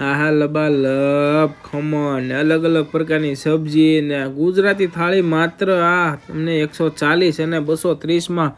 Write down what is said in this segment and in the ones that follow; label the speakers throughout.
Speaker 1: આહા લબા લબ ખમણ અલગ અલગ પ્રકારની સબ્જી ને ગુજરાતી થાળી માત્ર આ તમને એકસો ચાલીસ અને બસો ત્રીસમાં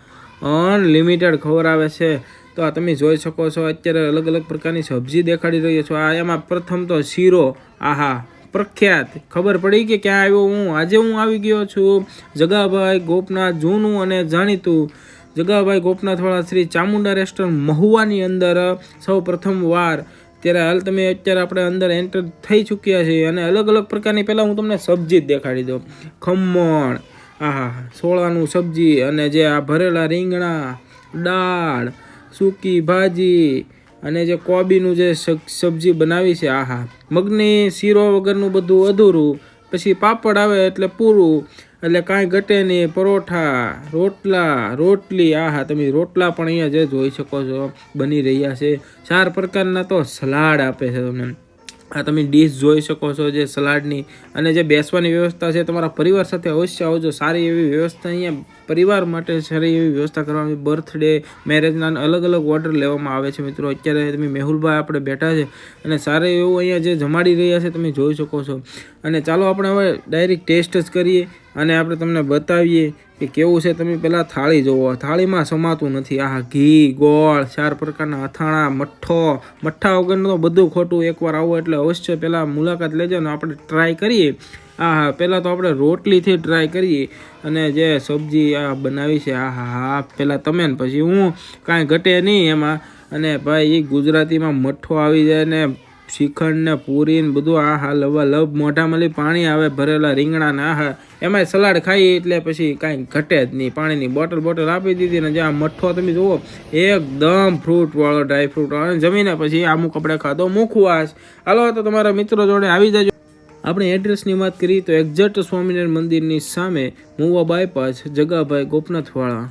Speaker 1: અનલિમિટેડ ખવડાવે છે. તો આ તમે જોઈ શકો છો, અત્યારે અલગ અલગ પ્રકારની સબ્જી દેખાડી રહ્યો છો. આ એમાં પ્રથમ તો શીરો, આહા, પ્રખ્યાત. ખબર પડી કે ક્યાં આવ્યો હું? આજે હું આવી ગયો છું. જગાભાઈ ગોપનાથ જૂનું અને જાણીતું. જગાભાઈ ગોપનાથવાળા શ્રી ચામુંડા રેસ્ટોરન્ટ મહુવાની અંદર સૌ પ્રથમવાર વાર ત્યારે હાલ તમે અત્યારે આપણે અંદર એન્ટર થઈ ચૂક્યા છીએ અને અલગ અલગ પ્રકારની પહેલાં હું તમને સબ્જી જ દેખાડી દઉં. ખમણ, આહા, સોળાનું સબ્જી અને જે આ ભરેલા રીંગણા, દાળ, સૂકી ભાજી અને જે કોબીનું જે સબ્જી બનાવી છે, આહા. મગની શીરો વગરનું બધું અધૂરું. પછી પાપડ આવે એટલે પૂરું. એટલે કાંઈ ઘટે નહીં. પરોઠા, રોટલા, રોટલી. આહા, તમે રોટલા પણ અહીંયા જે જોઈ શકો છો. બની રહ્યા છે. ચાર પ્રકારના તો સલાડ આપે છે તમને. આ તમે ડીશ જોઈ શકો છો જે સલાડની. અને જે બેસવાની વ્યવસ્થા છે, તમારા પરિવાર સાથે અવશ્ય આવજો. સારી એવી વ્યવસ્થા અહીંયા પરિવાર માટે સારી એવી વ્યવસ્થા કરવામાં બર્થડે, મેરેજના અલગ અલગ ઓર્ડર લેવામાં આવે છે મિત્રો. અત્યારે તમે મેહુલભાઈ આપણે બેઠા છે અને સારું એવું અહીંયા જે જમાડી રહ્યા છે, તમે જોઈ શકો છો. અને ચાલો આપણે હવે ડાયરેક્ટ ટેસ્ટ જ કરીએ. અને આપણે તમને બતાવીએ કે કેવું છે, તમે પહેલાં થાળી જોવો. થાળીમાં સમાતું નથી. આ ઘી, ગોળ, ચાર પ્રકારના અથાણા, મઠ્ઠો. મઠ્ઠા વગરનું તો બધું ખોટું એકવાર આવો એટલે અવશ્ય પહેલાં મુલાકાત લેજો ને આપણે ટ્રાય કરીએ. આ હા પહેલાં તો આપણે રોટલીથી ટ્રાય કરીએ અને જે સબ્જી આ બનાવી છે આ હા હા પહેલાં તમે ને પછી હું કાંઈ ઘટે નહીં એમાં. અને ભાઈ એ ગુજરાતીમાં મઠ્ઠો આવી જાય ને શ્રીખંડ ને પૂરી ને બધું આ હા લવા લવ મોઢામાં લી પાણી આવે ભરેલા રીંગણા ને આ હા એમાંય સલાડ ખાઈએ એટલે પછી કાંઈ ઘટે જ નહીં. પાણીની બોટલ બોટલ આપી દીધી ને જ્યાં મઠ્ઠો તમે જુઓ, એકદમ ફ્રૂટવાળો ડ્રાયફ્રૂટવાળો જમીને પછી અમુક આપણે ખાધો મુખવાસ હાલો, તો તમારા મિત્રો જોડે આવી જજો. આપણે એડ્રેસની વાત કરીએ તો એક્ઝેક્ટ સ્વામિનારાયણ મંદિરની સામે મુવા બાયપાસ જગાભાઈ ગોપનાથવાળા.